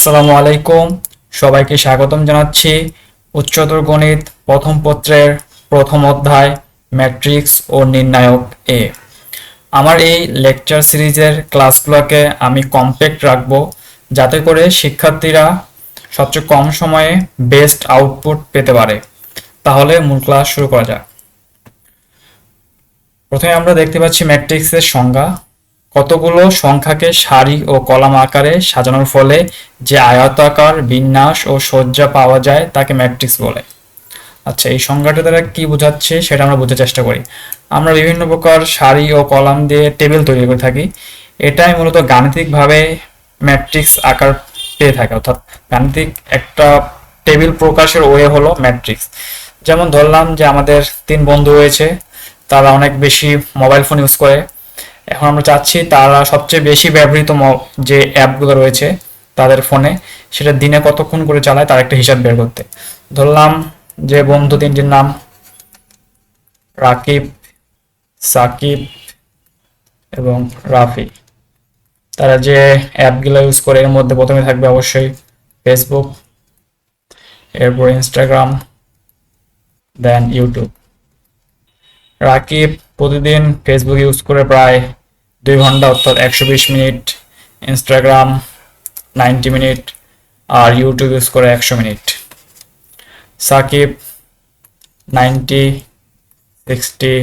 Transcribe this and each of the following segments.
আসসালামু আলাইকুম। সবাইকে স্বাগতম জানাচ্ছি উচ্চতর গণিত প্রথম পত্রের প্রথম অধ্যায় ম্যাট্রিক্স ও নির্ণায়ক এ। আমার এই লেকচার সিরিজের ক্লাসগুলোকে আমি কম্প্যাক্ট রাখব যাতে করে শিক্ষার্থীরা সবচেয়ে কম সময়ে বেস্ট আউটপুট পেতে পারে। তাহলে মূল ক্লাস শুরু করা যাক। প্রথমে আমরা দেখতে পাচ্ছি ম্যাট্রিক্সের সংজ্ঞা। কতগুলো সংখ্যাকে সারি ও কলাম আকারে সাজানোর ফলে যে আয়তাকার বিন্যাস ও সজ্জা পাওয়া যায় তাকে ম্যাট্রিক্স বলে। আচ্ছা এই সংজ্ঞাটা দ্বারা কি বোঝাচ্ছে সেটা আমরা বোঝার চেষ্টা করি। আমরা বিভিন্ন প্রকার সারি ও কলাম দিয়ে টেবিল তৈরি করে থাকি। এটাই মূলত গাণিতিকভাবে ম্যাট্রিক্স আকার পেয়ে থাকে। অর্থাৎ গাণিতিক একটা টেবিল প্রকাশের ওয়ে হলো ম্যাট্রিক্স। যেমন ধরলাম যে আমাদের তিন বন্ধু রয়েছে, তারা অনেক বেশি মোবাইল ফোন ইউজ করে। এখন আমরা চাচ্ছি তারা সবচেয়ে বেশি ব্যবহৃত যে অ্যাপগুলো রয়েছে তাদের ফোনে, সেটা দিনে কতক্ষণ করে চালায় তার একটা হিসাব বের করতে। ধরলাম যে বন্ধু তিনটির নাম রাকিব, সাকিব এবং রাফি। তারা যে অ্যাপগুলো ইউজ করে এর মধ্যে প্রথমে থাকবে অবশ্যই ফেসবুক, এরপর ইনস্টাগ্রাম, দেন ইউটিউব। রাকিব প্রতিদিন ফেসবুক ইউজ করে প্রায় দুই ঘণ্টা অর্থাৎ একশো বিশ মিনিট ইনস্টাগ্রাম নাইনটি মিনিট, আর ইউটিউব ইউজ করে একশো minute. Sakib ninety sixty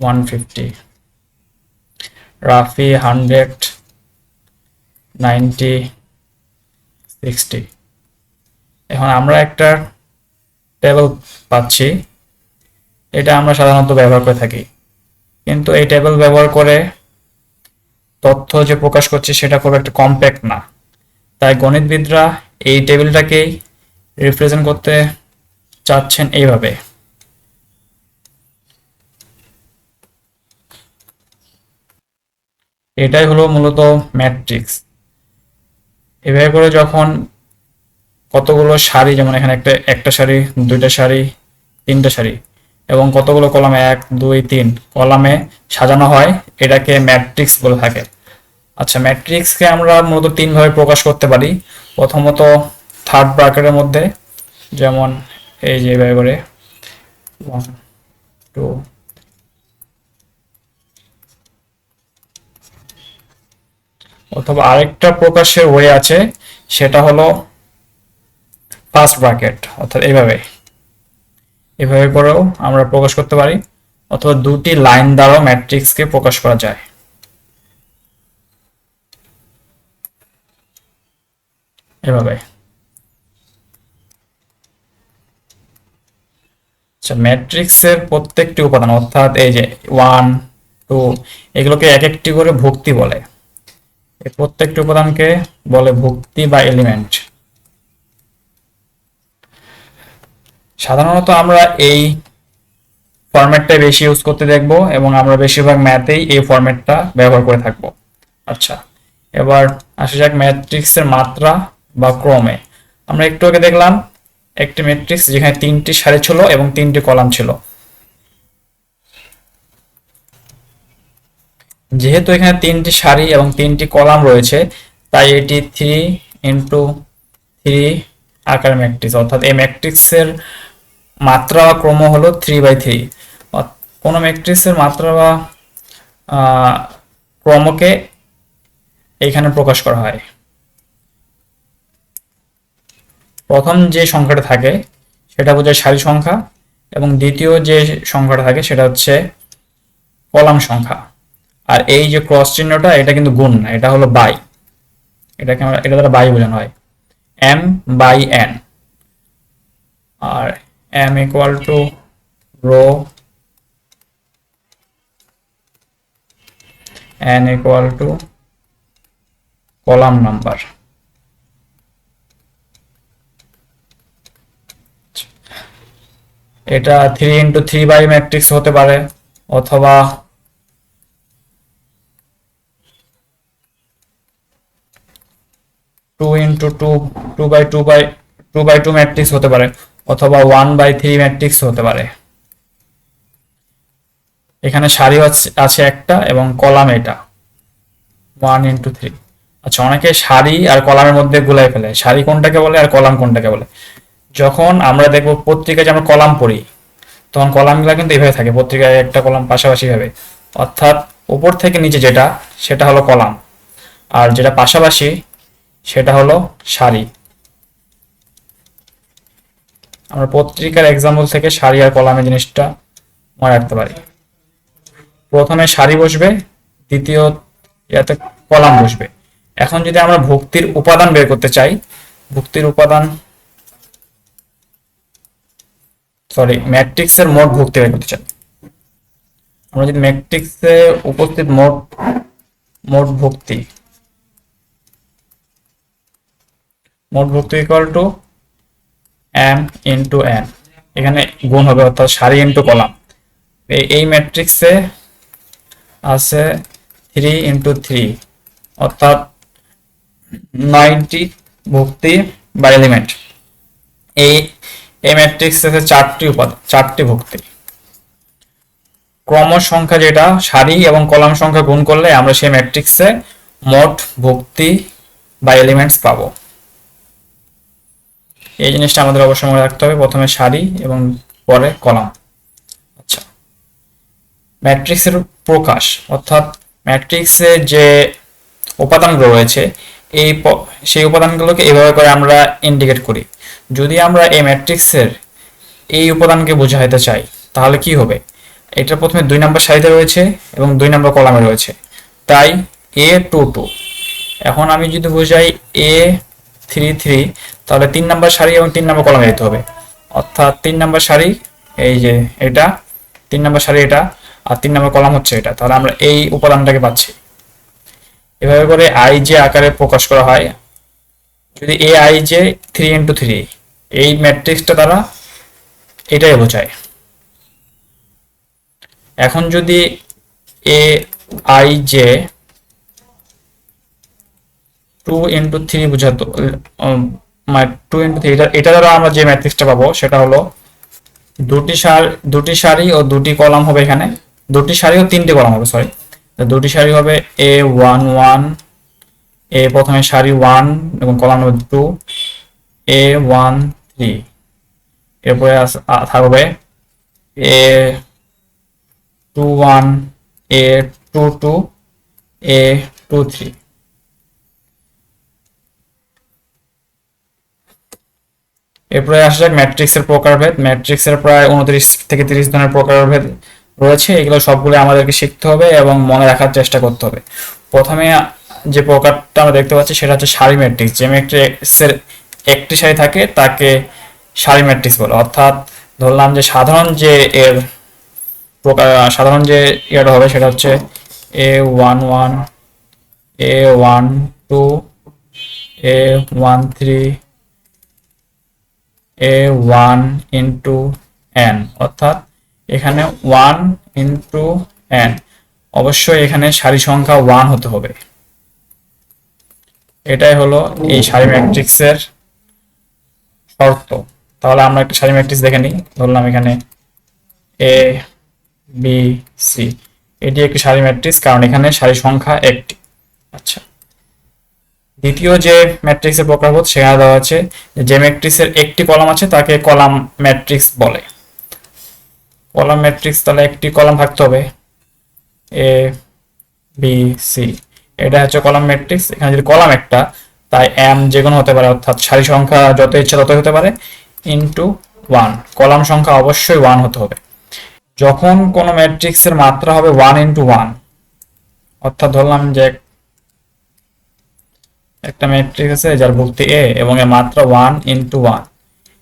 one fifty Rafi hundred ninety sixty এখন আমরা একটা টেবিল পাচ্ছি। এটা আমরা সাধারণত ব্যবহার করে থাকি। কিন্তু এই টেবিল ব্যবহার করে তথ্য যে প্রকাশ করছে সেটা খুব একটা কম্প্যাক্ট না। তাই গণিতবিদরা এই টেবিলটাকেই রিপ্রেজেন্ট করতে চাচ্ছেন এইভাবে। এটাই হলো মূলত ম্যাট্রিক্স এভাবে করে যখন কতগুলো শাড়ি যেমন এখানে একটা একটা শাড়ি দুইটা শাড়ি তিনটা সারি এবং কতগুলো কলামে? এক, দুই, তিন। কলামে সাজানো হয়, এটাকে ম্যাট্রিক্স বলে থাকে। আচ্ছা ম্যাট্রিক্সকে আমরা মূলত তিনভাবে প্রকাশ করতে পারি। প্রথমত থার্ড ব্র্যাকেটের মধ্যে, যেমন এই যে এভাবে করে। ওয়ান টু অথবা আরেকটা প্রকাশের ওয়ে আছে, সেটা হলো ফার্স্ট ব্র্যাকেট অর্থাৎ এইভাবে এভাবে করেও আমরা প্রকাশ করতে পারি, অথবা দুটি লাইন দ্বারাও ম্যাট্রিক্সকে প্রকাশ করা যায়। এভাবে। আচ্ছা ম্যাট্রিক্সের প্রত্যেকটি উপাদান, অর্থাৎ এই যে ওয়ান টু এগুলোকে এক একটি করে ভুক্তি বলে। প্রত্যেকটি উপাদানকে বলে ভুক্তি বা এলিমেন্ট সাধারণত আমরা এই ফরম্যাটটাই বেশি ইউজ করতে দেখব এবং আমরা বেশিরভাগ ম্যাথেই এই ফরম্যাটটা ব্যবহার করে থাকব। আচ্ছা এবার আসা যাক ম্যাট্রিক্সের মাত্রা বা ক্রমে। আমরা একটু আগে দেখলাম একটি ম্যাট্রিক্স যেখানে তিনটি সারি ছিল এবং তিনটি কলাম ছিল। যেহেতু এখানে তিনটি সারি এবং তিনটি কলাম রয়েছে, তাই এটি থ্রি ইন্টু থ্রি আকার ম্যাট্রিক্স অর্থাৎ এই ম্যাট্রিক্সের মাত্রা বা ক্রম হলো থ্রি বাই থ্রি কোনো ম্যাট্রিক্সের মাত্রা বা ক্রমকে এইখানে প্রকাশ করা হয়। প্রথম যে সংখ্যাটা থাকে, সেটা বোঝায় সারি সংখ্যা এবং দ্বিতীয় যে সংখ্যাটা থাকে, সেটা হচ্ছে কলাম সংখ্যা। আর এই যে ক্রস চিহ্নটা, এটা কিন্তু গুণ না, এটা হলো বাই এটাকে আমরা এটা দ্বারা বাই বোঝানো হয়। এম বাই এন আর M equal to row N equal to column number এটা three into three by matrix হতে পারে, অথবা two into two two by two by two by two matrix হতে পারে। অথবা ওয়ান বাই থ্রি ম্যাট্রিক্স হতে পারে। এখানে সারি আছে একটা এবং কলাম এটা। ওয়ান ইন্টু থ্রি আচ্ছা অনেকে সারি আর কলামের মধ্যে গুলাই ফেলে। সারি কোনটাকে বলে আর কলাম কোনটাকে বলে। যখন আমরা দেখব পত্রিকায় যে আমরা কলাম পড়ি, তখন কলামগুলো কিন্তু এভাবে থাকে, পত্রিকায় একটা কলাম পাশাপাশি ভাবে অর্থাৎ উপর থেকে নিচে যেটা, সেটা হলো কলাম। আর যেটা পাশাপাশি, সেটা হলো সারি। আমরা পত্রিকার এক্সাম্পল থেকে সারি আর কলামের জিনিসটা মনে রাখতে পারি। প্রথমে সারি বসবে, দ্বিতীয় ইয়াতে কলাম বসবে। এখন যদি আমরা ভক্তির উপাদান বের করতে চাই, ভক্তির উপাদান সরি ম্যাট্রিক্সের মোট ভক্তি বের করতে চাই। আমরা যদি ম্যাট্রিক্সে উপস্থিত মোট মোট ভক্তি মোট ভক্তি equal to M into N এখানে গুণ হবে অর্থাৎ সারি ইন্টু কলাম। এই ম্যাট্রিক্সে আছে থ্রি ইন্টু থ্রি অর্থাৎ নয়টি ভক্তি বা এলিমেন্ট এই এই ম্যাট্রিক্স আছে চারটি উপাদান চারটি ভক্তি। ক্রম সংখ্যা যেটা, সারি এবং কলাম সংখ্যা গুণ করলে আমরা সেই ম্যাট্রিক্সে মোট ভক্তি বা এলিমেন্টস পাবো। এই জিনিসটা আমাদের অবশ্যই মনে রাখতে হবে। প্রথমে সারি এবং পরে কলাম। আচ্ছা। ম্যাট্রিক্সের প্রকাশ, অর্থাৎ ম্যাট্রিক্সে যে উপাদানগুলো রয়েছে, এই সেই উপাদানগুলোকে এভাবে করে আমরা ইন্ডিকেট করি। যদি আমরা এই ম্যাট্রিক্সের এই উপাদানকে বোঝাইতে চাই, তাহলে কি হবে? এটা প্রথমে দুই নম্বর সারিতে রয়েছে এবং দুই নম্বর কলামে রয়েছে। তাই এ টু টু এখন আমি যদি বোঝাই এ থ্রি থ্রি তাহলে তিন নম্বর সারি এবং তিন নম্বর কলামে যেতে হবে। অর্থাৎ তিন নম্বর সারি এই যে এটা, তিন নম্বর সারি এটা আর তিন নম্বর কলাম হচ্ছে এটা। তাহলে আমরা এই উপাদানটাকে পাচ্ছি। এভাবে করে আই জে আকারে প্রকাশ করা হয়। যদি A I J three into three এই ম্যাট্রিক্সটা দ্বারা এটাই বোঝায়। এখন যদি A I J two into three বোঝাতো two into three এটা এটা দ্বারা আমরা যে ম্যাট্রিক্সটা পাবো, সেটা হলো দুটি সার, দুটি সারি ও দুটি কলাম হবে এখানে। দুটি সারি ও তিনটি কলাম হবে সরি দুটি সারি হবে এ ওয়ান ওয়ান এ প্রথমে সারি ওয়ান এবং column number two A one three এরপরে থাকবে A two one A two two A two three এরপরে আসা যাক ম্যাট্রিক্সের প্রকারভেদ। ম্যাট্রিক্সের প্রায় উনত্রিশ থেকে তিরিশ ধরনের প্রকারভেদ রয়েছে। এগুলো সবগুলো আমাদেরকে শিখতে হবে এবং মনে রাখার চেষ্টা করতে হবে। প্রথমে যে প্রকারটা আমরা দেখতে পাচ্ছি সেটা হচ্ছে সারি ম্যাট্রিক্স। যে ম্যাট্রিক্সের একটি সারি থাকে তাকে সারি ম্যাট্রিক্স বলে। অর্থাৎ ধরলাম যে সাধারণ যে এর প্রকার, সাধারণ যে ইয়েটা হবে সেটা হচ্ছে A one one A one two A one three A one into N অর্থাৎ এখানে ওয়ান ইন্টু এন অবশ্যই এখানে সারি সংখ্যা ওয়ান হতে হবে। এটাই হলো এই সারি ম্যাট্রিক্সের শর্ত। তাহলে আমরা একটা সারি ম্যাট্রিক্স দেখে নিই। ধরলাম এখানে এ বি সি এটি একটি সারি ম্যাট্রিক্স, কারণ এখানে সারি সংখ্যা একটি। আচ্ছা। দ্বিতীয় যে ম্যাট্রিক্সের প্রকারভেদ সেখানে দেওয়া আছে যে ম্যাট্রিক্সের একটি কলাম আছে, তাকে কলাম ম্যাট্রিক্স বলে। কলাম ম্যাট্রিক্স তাহলে একটি কলাম থাকতে হবে। A, B, C. এটা হচ্ছে কলাম ম্যাট্রিক্স। এখানে যদি কলাম একটা, তাই এম যে কোনো হতে পারে, অর্থাৎ সারি সংখ্যা যত ইচ্ছা তত হতে পারে ইনটু ওয়ান কলাম সংখ্যা অবশ্যই ওয়ান হতে হবে। যখন কোনো ম্যাট্রিক্সের মাত্রা হবে ওয়ান ইন্টু ওয়ান অর্থাৎ ধরলাম যে একটা ম্যাট্রিক্স আছে, যার ভক্তি এ এবং এর মাত্রা ওয়ান ইন্টু ওয়ান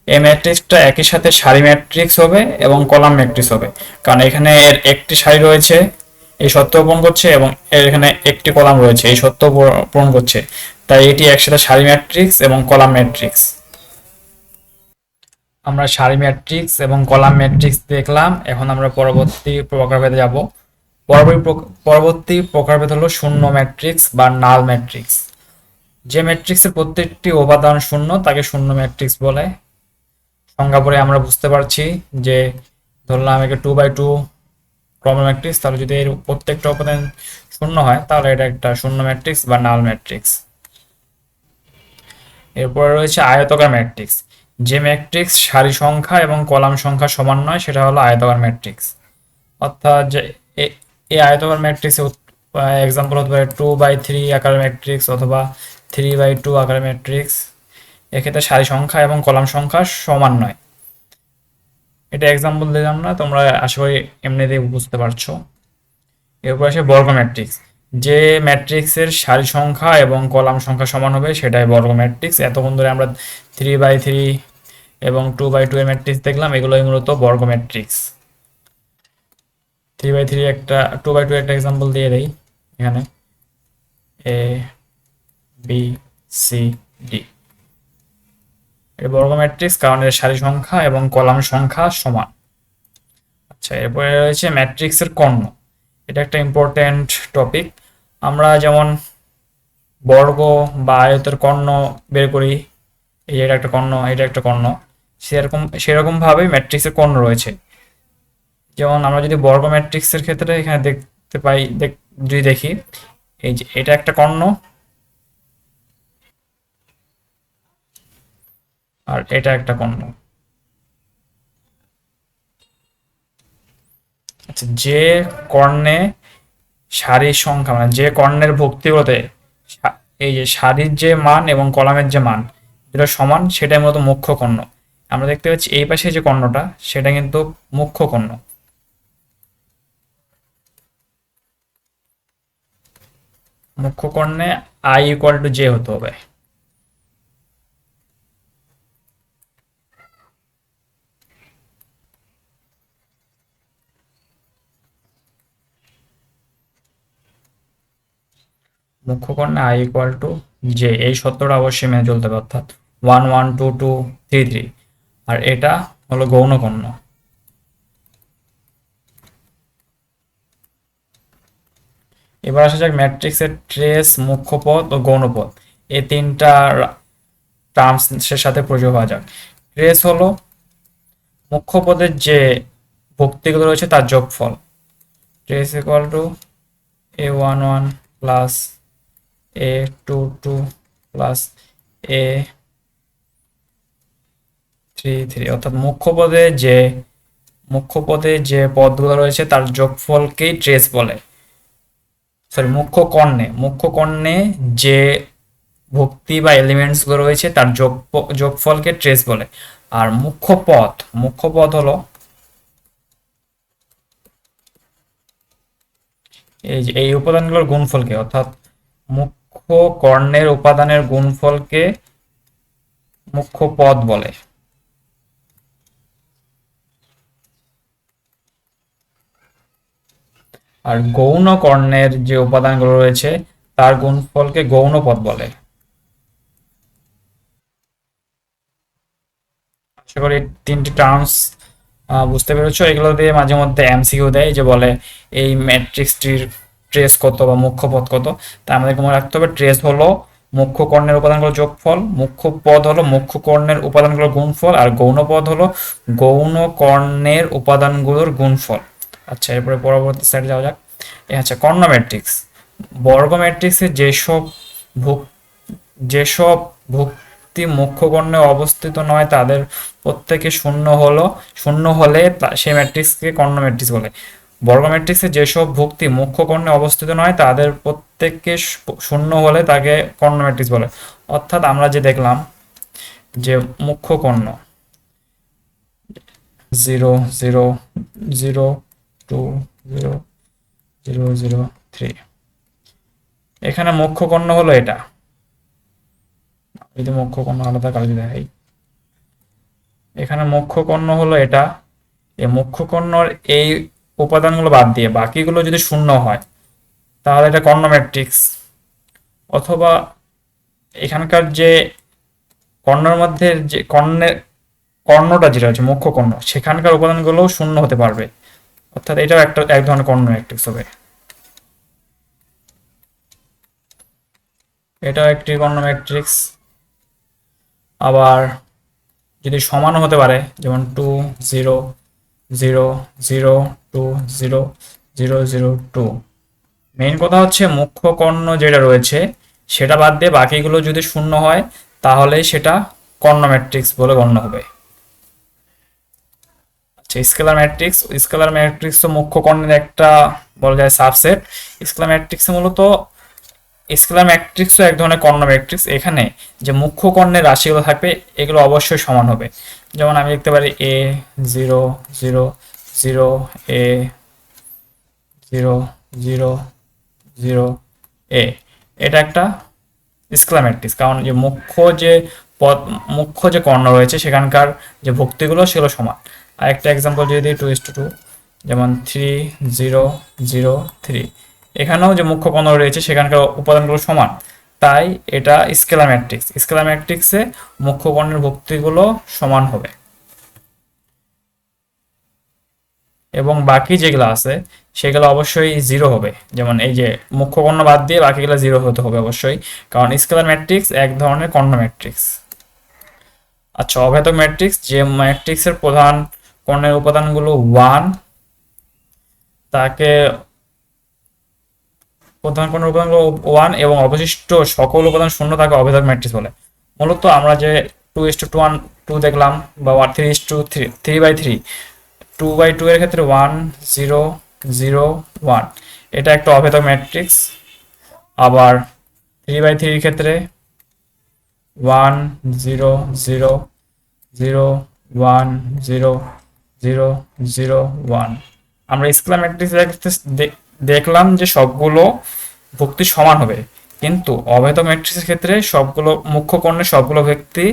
এই ম্যাট্রিক্সটা একই সাথে সারি ম্যাট্রিক্স হবে এবং কলাম ম্যাট্রিক্স হবে। কারণ এখানে এর একটি সারি রয়েছে, এই সত্য পূরণ করছে এবং এর এখানে একটি কলাম রয়েছে, এই সত্য পূরণ করছে। তাই এটি একসাথে সারি ম্যাট্রিক্স এবং কলাম ম্যাট্রিক্স আমরা সারি ম্যাট্রিক্স এবং কলাম ম্যাট্রিক্স দেখলাম, এখন আমরা পরবর্তী প্রকারভেদে যাব। পরবর্তী পরবর্তী প্রকারভেদ হলো শূন্য ম্যাট্রিক্স বা নাল ম্যাট্রিক্স যে ম্যাট্রিক্সের প্রত্যেকটি উপাদান শূন্য, তাকে শূন্য ম্যাট্রিক্স বলে। সংজ্ঞা পরে আমরা বুঝতে পারছি যে, ধরলাম একে টু বাই টু ক্রম ম্যাট্রিক্স তাহলে যদি এর প্রত্যেকটা উপাদান শূন্য হয়, তাহলে এটা একটা শূন্য ম্যাট্রিক্স বা নাল ম্যাট্রিক্স এরপরে রয়েছে আয়তকার ম্যাট্রিক্স যে ম্যাট্রিক্স সারি সংখ্যা এবং কলাম সংখ্যা সমান নয়, সেটা হলো আয়তকার ম্যাট্রিক্স অর্থাৎ যে এই আয়তকার ম্যাট্রিক্সে এক্সাম্পল হতে পারে টু বাই থ্রি আকার ম্যাট্রিক্স অথবা থ্রি বাই টু আকারের ম্যাট্রিক্স, এক্ষেত্রে সারি সংখ্যা এবং কলাম সংখ্যা সমান নয়। এটা এক্সাম্পল দিলাম না, তোমরা আশা করি এমনিতেই বুঝতে পারছ। এরপর আসে বর্গ ম্যাট্রিক্স। যে ম্যাট্রিক্সের সারি সংখ্যা এবং কলাম সংখ্যা সমান হবে, সেটাই বর্গ ম্যাট্রিক্স। এতক্ষণ ধরে আমরা থ্রি বাই থ্রি এবং টু বাই টু এর ম্যাট্রিক্স দেখলাম, এগুলোই মূলত বর্গ ম্যাট্রিক্স। থ্রি বাই থ্রি একটা, টু বাই টু একটা এক্সাম্পল দিয়ে দেই এখানে। এ বি সি ডি এটা বর্গ ম্যাট্রিক্স কারণ এর সারি সংখ্যা এবং কলাম সংখ্যা সমান। আচ্ছা এরপরে রয়েছে ম্যাট্রিক্সের কর্ণ। এটা একটা ইম্পর্টেন্ট টপিক আমরা যেমন বর্গ বা আয়তের কর্ণ বের করি, এই এটা একটা কর্ণ, এটা একটা কর্ণ, সেরকম সেরকম ভাবে ম্যাট্রিক্সের কর্ণ রয়েছে। যেমন আমরা যদি বর্গ ম্যাট্রিক্সের ক্ষেত্রে এখানে দেখতে পাই, দেখ, যদি দেখি, এই যে এটা একটা কর্ণ আর এটা একটা কর্ণ। আচ্ছা যে কর্ণে সারির সংখ্যা মানে যে কর্ণের ভুক্তিগুলোতে এই যে সারির যে মান এবং কলামের যে মান যেটা সমান সেটাই মূলত মুখ্য কর্ণ। আমরা দেখতে পাচ্ছি এই পাশে যে কর্ণটা, সেটা কিন্তু মুখ্য কর্ণ। মুখ্য কর্ণে আই ইকুয়াল টু জে হতে হবে। মুখ্য কর্ণে আই ইকুয়াল টু জে এই সত্যটা অবশ্যই মেনে চলতে হবে, অর্থাৎ one one two two three three আর এটা হলো গৌণ কর্ণ এবার আসা যাক ম্যাট্রিক্সের ট্রেস মুখ্য পদ ও গৌণ পদ এই তিনটা টার্মসের সাথে প্রয়োগ হওয়া যাক। ট্রেস হলো মুখ্য পদের যে ভক্তিগুলো রয়েছে তার যোগফল। Trace equal to A one one plus A two two plus A three three অর্থাৎ মুখ্য পদে যে মুখ্য পদে যে পদগুলো রয়েছে, তার যোগফলকেই ট্রেস বলে। সরি মুখ্য কর্ণে। মুখ্য কর্ণে যে ভক্তি বা এলিমেন্টসগুলো রয়েছে, তার যোগ, যোগফলকে ট্রেস বলে। আর মুখ্য পদ মুখ্য পদ হলো এই যে, এই উপাদানগুলোর গুণফলকে, অর্থাৎ মুখ্য কর্ণের উপাদানের গুণফলকে মুখ্য পদ বলে। আর গৌণ কর্ণের যে উপাদানগুলো রয়েছে, তার গুণফলকে গৌণ পদ বলে। আশা করি তিনটি টার্মস বুঝতে পেরেছ। এগুলো দিয়ে মাঝে মধ্যে এমসিকিউ দেয়, যে বলে এই ম্যাট্রিক্সটির ট্রেস কত বা মুখ্য পদ কত, তা আমাদেরকে মনে রাখতে হবে ট্রেস হলো মুখ্য কর্ণের উপাদানগুলোর যোগফল, মুখ্য পদ হলো মুখ্য কর্ণের উপাদানগুলোর গুণফল, আর গৌণ পদ হলো গৌণ কর্ণের উপাদানগুলোর গুণফল। আচ্ছা এরপরে পরবর্তী সাইডে যাওয়া যাক। আচ্ছা কর্ণ ম্যাট্রিক্স বর্গ ম্যাট্রিক্সে যেসব ভুক যেসব ভুক্তি মুখ্য কর্ণে অবস্থিত নয়, তাদের প্রত্যেকে শূন্য হলো শূন্য হলে সেই ম্যাট্রিক্সকে কর্ণ ম্যাট্রিক্স বলে। বর্গ ম্যাট্রিক্সে যেসব ভুক্তি মুখ্য কর্ণে অবস্থিত নয়, তাদের প্রত্যেককে শূন্য হলে তাকে কর্ণ ম্যাট্রিক্স বলে। অর্থাৎ আমরা যে দেখলাম যে মুখ্য কর্ণ zero zero zero, two, zero zero zero, three. এখানে মুখ্য কর্ণ হলো এটা। যদি মুখ্য কর্ণ আলাদা কাজে দেখাই। এখানে মুখ্য কর্ণ হলো এটা। এই মুখ্য কর্ণর এই উপাদানগুলো বাদ দিয়ে বাকিগুলো যদি শূন্য হয়, তাহলে এটা কর্ণ ম্যাট্রিক্স অথবা এখানকার যে কর্ণের মধ্যে যে কর্ণের কর্ণটা যেটা হচ্ছে মুখ্য কর্ণ, সেখানকার উপাদানগুলোও শূন্য হতে পারবে। অর্থাৎ এটাও একটা, এক ধরনের কর্ণ ম্যাট্রিক্স হবে। এটাও একটি কর্ণ ম্যাট্রিক্স আবার যদি সমানও হতে পারে, যেমন two, zero zero zero, two, zero zero zero, two. Main কথা হচ্ছে মুখ্য কর্ণ যেটা রয়েছে, সেটা বাদ দিয়ে বাকিগুলো যদি শূন্য হয়, তাহলে সেটা কর্ণ ম্যাট্রিক্স বলে গণ্য হবে। আচ্ছা স্কেলার ম্যাট্রিক্স স্কেলার ম্যাট্রিক্স তো মুখ্য কর্ণের একটা বলা যায় সাবসেট স্কেলার ম্যাট্রিক্স মূলত স্কেলার ম্যাট্রিক্সও এক ধরনের কর্ণ ম্যাট্রিক্স। এখানে যে মুখ্য কর্ণের রাশিগুলো থাকবে, এগুলো অবশ্যই সমান হবে। যেমন আমি লিখতে পারি A zero zero zero A zero zero zero A এটা একটা স্কেলার ম্যাট্রিক্স। কারণ যে মুখ্য যে পদ, মুখ্য যে কর্ণ রয়েছে, সেখানকার যে ভক্তিগুলো, সেগুলো সমান। আর একটা এক্সাম্পল যদি টু ইস টু টু যেমন থ্রি জিরো জিরো থ্রি এখানেও যে মুখ্য কর্ণ রয়েছে, সেখানকার উপাদানগুলো সমান। তাই এটা স্কেলার ম্যাট্রিক্স। স্কেলার ম্যাট্রিক্সে মুখ্য কর্ণের ভক্তিগুলো সমান হবে। এবং বাকি যেগুলো আছে, সেগুলো অবশ্যই জিরো হবে। যেমন এই যে মুখ্য কর্ণ বাদ দিয়ে বাকিগুলো জিরো হতে হবে অবশ্যই। কারণ স্কেলার ম্যাট্রিক্স এক ধরনের কর্ণ ম্যাট্রিক্স। আচ্ছা অভেদক ম্যাট্রিক্স, যে ম্যাট্রিক্সের প্রধান কর্ণের উপাদানগুলো ওয়ান তাকে প্রধান কর্ণের উপাদান ওয়ান এবং অবশিষ্ট সকল উপাদান শূন্য তাকে অভেদক ম্যাট্রিক্স বলে। মূলত আমরা যে two is two two one two দেখলাম বা one three is two three three by three two by two এর ক্ষেত্রে ওয়ান জিরো জিরো ওয়ান এটা একটা অভেদক ম্যাট্রিক্স আবার থ্রি বাই থ্রির ক্ষেত্রে one zero zero zero one zero zero zero one আমরা স্কেলার ম্যাট্রিক্স দেখলাম যে সবগুলো ভক্তি সমান হবে। কিন্তু অভেদক ম্যাট্রিক্সের ক্ষেত্রে সবগুলো মুখ্য কর্ণের সবগুলো ব্যক্তি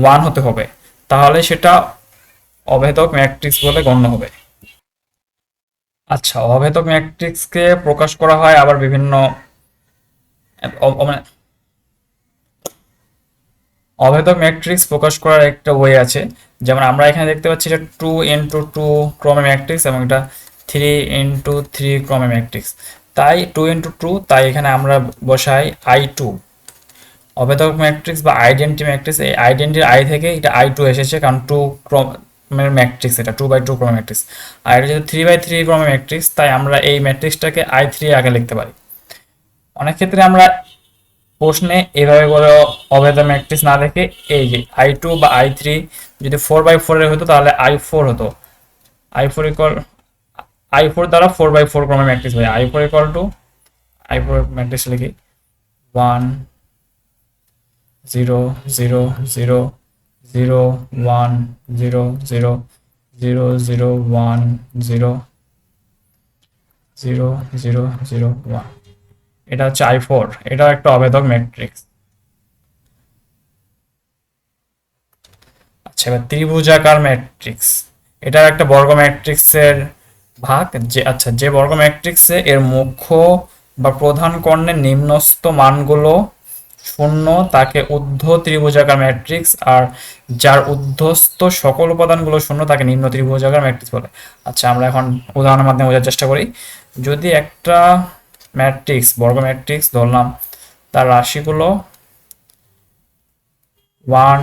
ওয়ান হতে হবে। তাহলে সেটা অভেদক ম্যাট্রিক্স বলে গণ্য হবে। আচ্ছা অভেদক ম্যাট্রিক্সকে প্রকাশ করা হয় আবার বিভিন্ন মানে অভেদক ম্যাট্রিক্স প্রকাশ করার একটা ওয়ে আছে। যেমন আমরা এখানে দেখতে পাচ্ছি এটা টু ইন্টু টু ক্রমে ম্যাট্রিক্স এবং এটা থ্রি ইন্টু থ্রি ক্রমে ম্যাট্রিক্স তাই টু ইন্টু টু তাই এখানে আমরা বসাই আই টু অভেদক ম্যাট্রিক্স বা আইডেন্টি ম্যাট্রিক্স এই আইডেন্টির আই থেকে এটা আই টু এসেছে, কারণ টু ক্রমের ম্যাট্রিক্স এটা টু বাই টু ক্রমের ম্যাট্রিক্স আর এটা যেহেতু থ্রি বাই থ্রি ক্রমের ম্যাট্রিক্স তাই আমরা এই ম্যাট্রিক্সটাকে আই থ্রি আগে লিখতে পারি। অনেক ক্ষেত্রে আমরা প্রশ্নে এভাবে করে অভেদ ম্যাট্রিক্স না দেখে এই যে আই টু বা আই থ্রি যদি ফোর বাই ফোরের হতো, তাহলে আই ফোর হতো। I four equal I four দ্বারা ফোর বাই ফোর ক্রমের ম্যাট্রিক্স হয় I four equal to I four matrix লিখি। One zero zero zero zero one zero zero zero zero one zero zero zero zero one এটা হচ্ছে I four এটাও একটা অভেদক matrix. আচ্ছা এবার ত্রিভুজাকার ম্যাট্রিক্স। এটার একটা বর্গ ম্যাট্রিক্সের ভাগ, যে আচ্ছা যে বর্গ ম্যাট্রিক্সে এর মুখ্য বা প্রধান কর্ণের নিম্নস্থ মানগুলো শূন্য, তাকে ঊর্ধ্ব ত্রিভুজাকার ম্যাট্রিক্স আর যার ঊর্ধ্বস্থ সকল উপাদানগুলো শূন্য, তাকে নিম্ন ত্রিভুজাকার ম্যাট্রিক্স বলে। আচ্ছা আমরা এখন উদাহরণের মাধ্যমে বোঝার চেষ্টা করি। যদি একটা ম্যাট্রিক্স, বর্গ ম্যাট্রিক্স ধরলাম, তার রাশিগুলো one,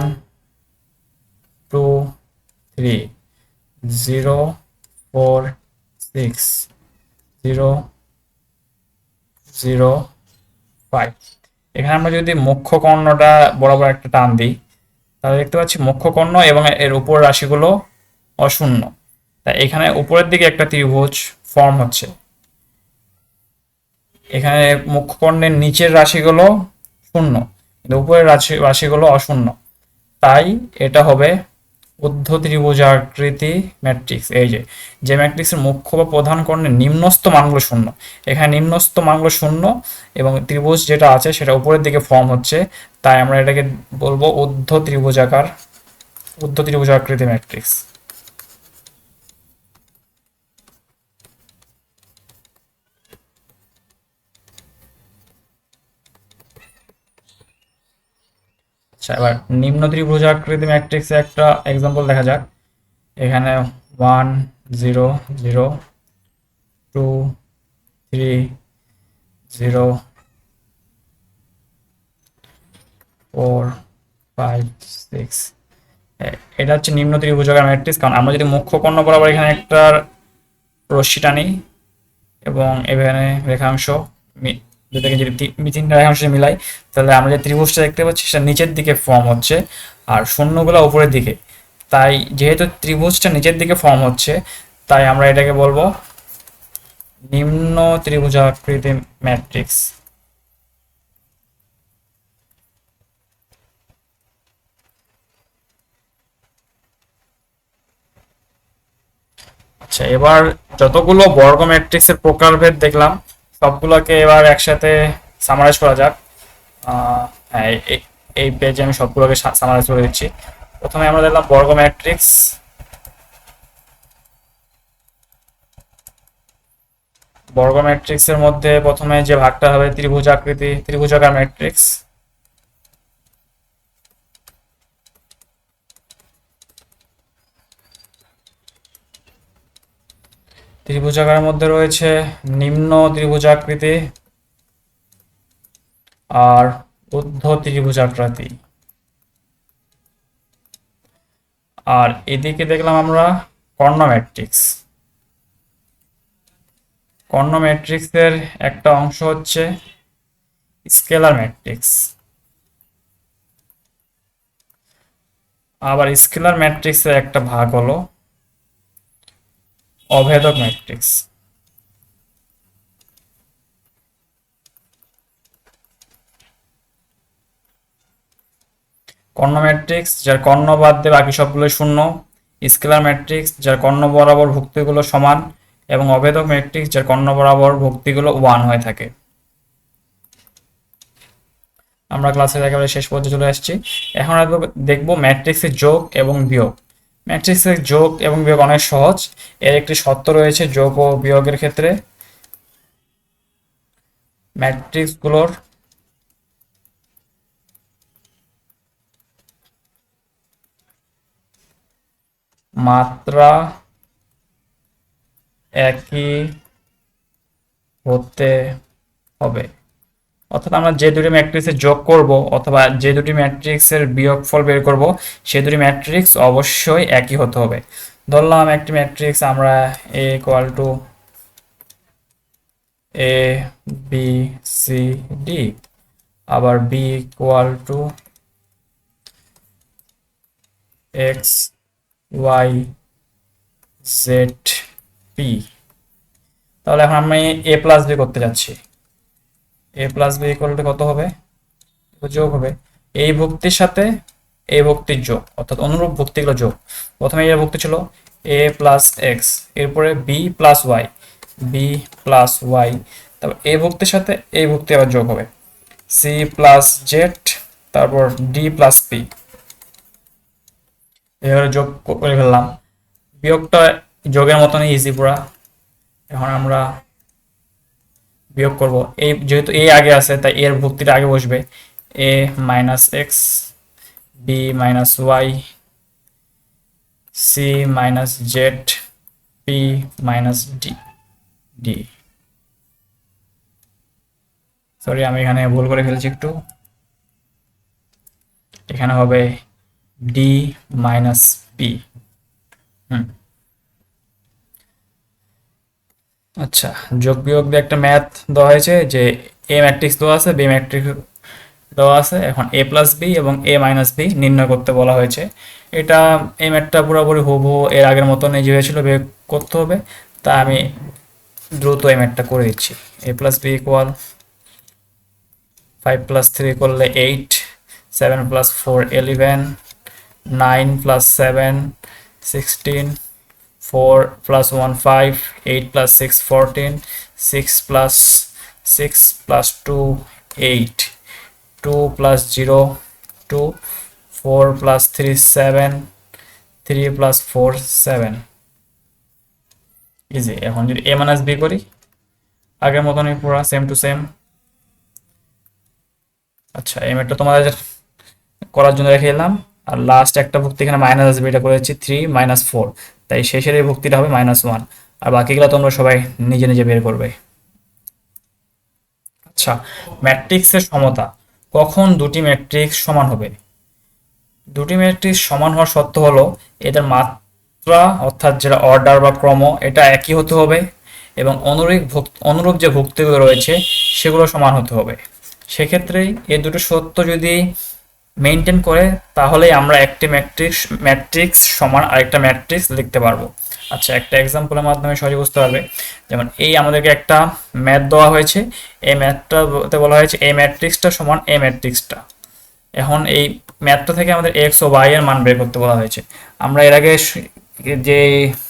two, three, zero, four six zero zero five এখানে আমরা যদি মুখ্য কর্ণটা বরাবর একটা টান দিই, তাহলে দেখতে পাচ্ছি মুখ্য কর্ণ এবং এর উপর রাশিগুলো অশূন্য। তাই এখানে উপরের দিকে একটা ত্রিভুজ ফর্ম হচ্ছে। এখানে মুখ্য কর্ণের নিচের রাশিগুলো শূন্য, কিন্তু উপরের রাশি রাশিগুলো অশূন্য। তাই এটা হবে ঊর্ধ্ব ত্রিভুজাকৃতি ম্যাট্রিক্স এই যে যে ম্যাট্রিক্সের মুখ্য বা প্রধান কর্ণের নিম্নস্থ মানগুলো শূন্য। এখানে নিম্নস্থ মানগুলো শূন্য এবং ত্রিভুজ যেটা আছে সেটা উপরের দিকে ফর্ম হচ্ছে, তাই আমরা এটাকে বলব উদ্ধ ত্রিভুজাকার ঊর্ধ্ব ত্রিভুজাকৃতি ম্যাট্রিক্স আচ্ছা এবার নিম্ন ত্রিভুজাকৃতি ম্যাট্রিক্সে একটা এক্সাম্পল দেখা যাক। এখানে one zero zero two three zero four five six এটা হচ্ছে নিম্ন ত্রিভুজাকার ম্যাট্রিক্স কারণ আমরা যদি মুখ্য কর্ণ বরাবর এখানে একটা রশ্মি টানি এবং এখানে রেখাংশ দুটাকে যদি তি- তিনটা রেখাংশ মিলাই, তাহলে আমরা যে ত্রিভুজটা দেখতে পাচ্ছি, সেটা নিচের দিকে ফর্ম হচ্ছে আর শূন্যগুলো উপরের দিকে। তাই যেহেতু ত্রিভুজটা নিচের দিকে ফর্ম হচ্ছে, তাই আমরা এটাকে বলব নিম্ন ত্রিভুজাকৃতি ম্যাট্রিক্স আচ্ছা এবার যতগুলো বর্গ ম্যাট্রিক্সের প্রকারভেদ দেখলাম সবগুলোকে এবার একসাথে সামারাইজ করা যাক। হ্যাঁ এই- এই পেজে আমি সবগুলোকে সামারাইজ করে দিচ্ছি। প্রথমে আমরা দেখলাম বর্গ ম্যাট্রিক্স বর্গ ম্যাট্রিক্সের মধ্যে প্রথমে যে ভাগটা হবে ত্রিভুজ আকৃতি ত্রিভুজাকার ম্যাট্রিক্স ত্রিভুজাকারের মধ্যে রয়েছে নিম্ন ত্রিভুজাকৃতি আর ঊর্ধ্ব ত্রিভুজাকৃতি। আর এদিকে দেখলাম আমরা কর্ণ ম্যাট্রিক্স। কর্ণ ম্যাট্রিক্সের একটা অংশ হচ্ছে স্কেলার ম্যাট্রিক্স। আবার স্কেলার ম্যাট্রিক্সের একটা ভাগ হলো অভেদক ম্যাট্রিক্স। কর্ণ ম্যাট্রিক্স, যার কর্ণ বাদ দিয়ে বাকি সবগুলো শূন্য। স্কেলার ম্যাট্রিক্স, যার কর্ণ বরাবর ভুক্তিগুলো সমান। এবং অভেদক ম্যাট্রিক্স, যার কর্ণ বরাবর ভুক্তিগুলো ওয়ান হয়ে থাকে। আমরা ক্লাসের একেবারে শেষ পর্যায়ে চলে আসছি। এখন দেখব ম্যাট্রিক্সের যোগ এবং বিয়োগ। ম্যাট্রিক্সের যোগ এবং বিয়োগ অনেক সহজ। এর একটি শর্ত রয়েছে যোগ ও বিয়োগের ক্ষেত্রে। ম্যাট্রিক্সগুলোর মাত্রা একই হতে হবে। অর্থাৎ আমরা যে দুটি ম্যাট্রিক্সের যোগ করব অথবা যে দুটি ম্যাট্রিক্সের বিয়োগফল বের করব, সে দুটি ম্যাট্রিক্স অবশ্যই একই হতে হবে। ধরলাম একটি ম্যাট্রিক্স আমরা A equal to A B C D আবার B equal to X Y Z P তাহলে এখন আমি এ প্লাস বি করতে যাচ্ছি। A plus B equal to কত হবে? যোগ হবে। এই ভুক্তির সাথে এই ভুক্তির যোগ, অর্থাৎ অনুরূপ ভুক্তিগুলো যোগ। প্রথমে এর ভুক্তি ছিল এ প্লাস এক্স এরপরে B plus Y B plus Y তারপর এই ভুক্তির সাথে এই ভুক্তি আবার যোগ হবে। সি প্লাস জেড তারপর ডি প্লাস পি এভাবে যোগ করে ফেললাম। বিয়োগটা যোগের মতনই ইজি পুরা। এখন আমরা বিয়োগ করব। এই যেহেতু এ আগে আছে, তাই এর ভুক্তিটা আগে বসবে। A minus X B minus Y C minus Z P minus D D sorry আমি এখানে ভুল করে ফেলছি একটু। এখানে হবে ডি মাইনাস পি হুম। আচ্ছা যোগ বিয়োগ দিয়ে একটা ম্যাথ দেওয়া হয়েছে যে এ ম্যাট্রিক্স দেওয়া আছে বি ম্যাট্রিক্স দেওয়া আছে, এখন এ প্লাস বি এবং এ মাইনাস বি নির্ণয় করতে বলা হয়েছে। এটা, এই ম্যাথটা পুরোপুরি হুবহু এর আগের মতন এই যে হয়েছিল বের করতে হবে। তা আমি দ্রুত এই ম্যাথটা করে দিচ্ছি। A plus B equal five plus three করলে eight seven plus four eleven nine plus seven sixteen four plus one five eight plus six fourteen six plus six plus two eight two plus zero two four plus three seven three plus four seven easy এখন যদি এ minus B করি, আগের মতনই পুরো same to same আচ্ছা এই ম্যাটটা তোমাদের করার জন্য রেখে এলাম আর লাস্ট একটা ভক্তি এখানে মাইনাস আসবে, এটা করে করেছি থ্রি মাইনাস ফোর তাই শেষের এই ভুক্তিটা হবে মাইনাস ওয়ান আর বাকিগুলো তোমরা সবাই নিজে নিজে বের করবে। আচ্ছা ম্যাট্রিক্সের সমতা। কখন দুটি ম্যাট্রিক্স সমান হবে? দুটি ম্যাট্রিক্স সমান হওয়ার সত্য হলো, এদের মাত্রা অর্থাৎ যেটা অর্ডার বা ক্রম, এটা একই হতে হবে এবং অনুরূপ অনুরূপ যে ভুক্তিগুলো রয়েছে, সেগুলো সমান হতে হবে। সেক্ষেত্রে এই দুটো সত্য যদি মেনটেন করে, তাহলেই আমরা একটি ম্যাট্রিক্স ম্যাট্রিক্স সমান আরেকটা ম্যাট্রিক্স লিখতে পারব। আচ্ছা একটা এক্সাম্পলের মাধ্যমে সহজে বুঝতে পারবে। যেমন এই আমাদেরকে একটা ম্যাথ দেওয়া হয়েছে। এই ম্যাথটাতে বলা হয়েছে এই ম্যাট্রিক্সটা সমান এই ম্যাট্রিক্সটা এখন এই ম্যাথটা থেকে আমাদের এক্স ও ওয়াই এর মান বের করতে বলা হয়েছে। আমরা এর আগে যে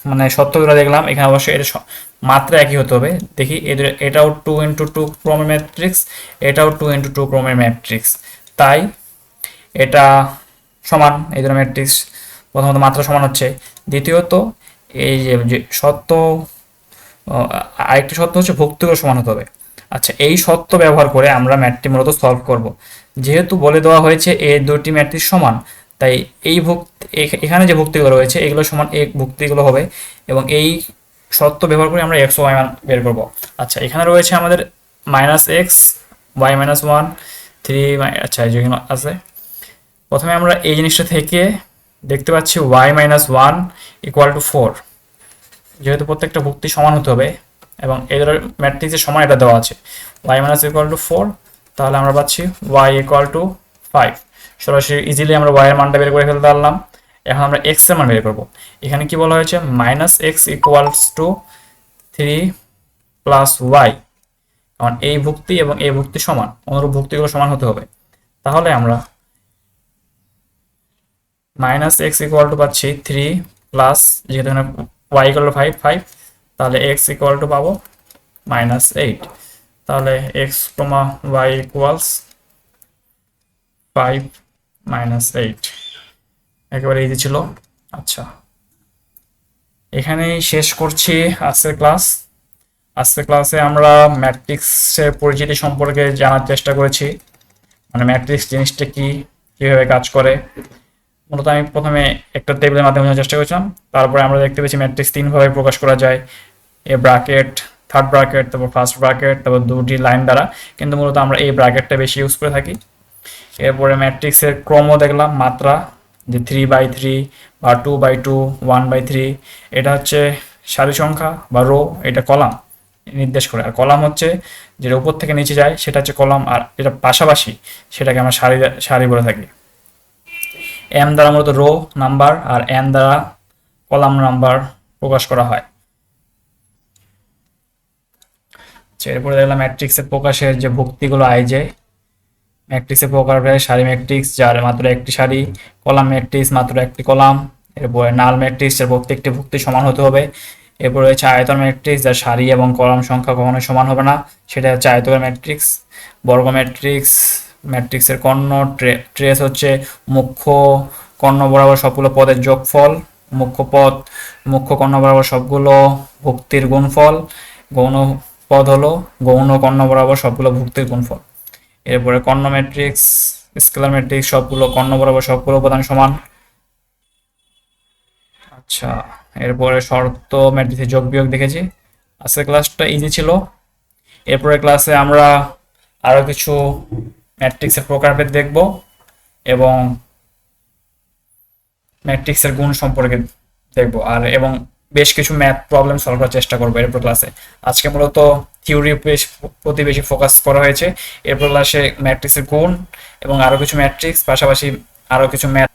মানে সত্যগুলো দেখলাম, এখানে অবশ্যই এটা মাত্রা একই হতে হবে। দেখি, এদের, এটাও টু ইন্টু টু ক্রমের ম্যাট্রিক্স এটাও টু ইন্টু টু ক্রমের ম্যাট্রিক্স তাই এটা সমান, এই দুটো ম্যাট্রিক্স প্রথমত মাত্রা সমান হচ্ছে। দ্বিতীয়ত, এই যে সত্য আরেকটি সত্য হচ্ছে ভুক্তিগুলো সমান হতে হবে। আচ্ছা এই সত্য ব্যবহার করে আমরা ম্যাটটি মূলত সলভ করব। যেহেতু বলে দেওয়া হয়েছে এই দুটি ম্যাট্রিক্স সমান, তাই এই ভুক্তি, এখ- এখানে যে ভক্তিগুলো রয়েছে, এগুলো সমান এই ভক্তিগুলো হবে এবং এই সত্য ব্যবহার করে আমরা এক্স ওয়াই মান বের করব। আচ্ছা এখানে রয়েছে আমাদের minus X Y minus one three আচ্ছা যেগুলো আছে। প্রথমে আমরা এই জিনিসটা থেকে দেখতে পাচ্ছি Y minus one equal to four যেহেতু প্রত্যেকটা ভুক্তি সমান হতে হবে এবং এদের ম্যাট্রিক্সের সমান এটা দেওয়া আছে। Y minus equal to four তাহলে আমরা পাচ্ছি ওয়াই ইকুয়াল টু ফাইভ সরাসরি ইজিলি আমরা ওয়াই এর মানটা বের করে ফেলতে পারলাম। এখন আমরা এক্সের মান বের করব। এখানে কি বলা হয়েছে? Minus X equals to three plus Y কারণ এই ভুক্তি এবং এই ভুক্তি সমান। অনুরূপ ভুক্তিগুলো সমান হতে হবে। তাহলে আমরা মাইনাস এক্স ইকুয়াল টু পাচ্ছি থ্রি প্লাস যেহেতু এখানে Y equal to five five, তাহলে এক্স ইকুয়াল টু পাবো মাইনাস এইট। তাহলে X comma Y equals five minus eight. একেবারে ইজি ছিল। আচ্ছা। এখানেই শেষ করছি আজকের ক্লাস। আজকের ক্লাসে আমরা ম্যাট্রিক্সের পরিচিতি সম্পর্কে জানার চেষ্টা করেছি। মানে ম্যাট্রিক্স জিনিসটা কি, কীভাবে কাজ করে। মূলত আমি প্রথমে একটা টেবিলের মাধ্যমে চেষ্টা করেছিলাম। তারপরে আমরা দেখতে পেয়েছি ম্যাট্রিক্স তিনভাবে প্রকাশ করা যায়। এ ব্র্যাকেট থার্ড ব্র্যাকেট তারপর ফার্স্ট ব্র্যাকেট তারপর দুটি লাইন দ্বারা। কিন্তু মূলত আমরা এই ব্র্যাকেটটা বেশি ইউজ করে থাকি। এরপরে ম্যাট্রিক্সের ক্রমও দেখলাম, মাত্রা, যে থ্রি বাই থ্রি বা two by two one by three এটা হচ্ছে সারি সংখ্যা বা রো এটা কলাম নির্দেশ করে। আর কলাম হচ্ছে যেটা উপর থেকে নিচে যায়, সেটা হচ্ছে কলাম, আর যেটা পাশাপাশি সেটাকে আমরা সারি সারি বলে থাকি। এম দ্বারা মূলত রো নাম্বার আর এন দ্বারা কলাম নাম্বার প্রকাশ করা হয়। আচ্ছা, এরপরে দেখলাম ম্যাট্রিক্সের প্রকাশের যে ভুক্তিগুলো আইজে ম্যাট্রিক্সের প্রকার হয় সারি ম্যাট্রিক্স যার মাত্র একটি সারি কলাম ম্যাট্রিক্স মাত্র একটি কলাম এরপরে নাল ম্যাট্রিক্স এর প্রত্যেকটি ভুক্তি সমান হতে হবে। এরপরে রয়েছে আয়তন ম্যাট্রিক্স যার সারি এবং কলাম সংখ্যা কখনোই সমান হবে না সেটা হচ্ছে আয়তকার ম্যাট্রিক্স বর্গ ম্যাট্রিক্স ম্যাট্রিক্সের কর্ণ, ট্রে- ট্রেস হচ্ছে মুখ্য কর্ণ বরাবর সবগুলো পদের যোগফল, মুখ্য পদ, মুখ্য কর্ণ বরাবর সবগুলো ভুক্তির গুণফল, গৌণ পদ হলো গৌণ কর্ণ বরাবর সবগুলো ভুক্তির গুণফল। এরপরে কর্ণ ম্যাট্রিক্স, স্কেলার ম্যাট্রিক্স, সবগুলো কর্ণ বরাবর সবগুলো উপাদান সমান। আচ্ছা এরপরে শর্ত ম্যাট্রিক্সের যোগ বিয়োগ দেখেছি। আজকের ক্লাসটা ইজি ছিল। এরপরে ক্লাসে আমরা আরও কিছু ম্যাট্রিক্সের প্রকারভেদ দেখব এবং ম্যাট্রিক্সের গুণ সম্পর্কে দেখব। আর এবং বেশ কিছু ম্যাথ প্রবলেম সলভ করার চেষ্টা করব এরপর ক্লাসে আজকে মূলত থিওরি প্রতি বেশি ফোকাস করা হয়েছে। এরপর ক্লাসে ম্যাট্রিক্সের গুণ এবং আরও কিছু ম্যাট্রিক্স, পাশাপাশি আরও কিছু ম্যাথ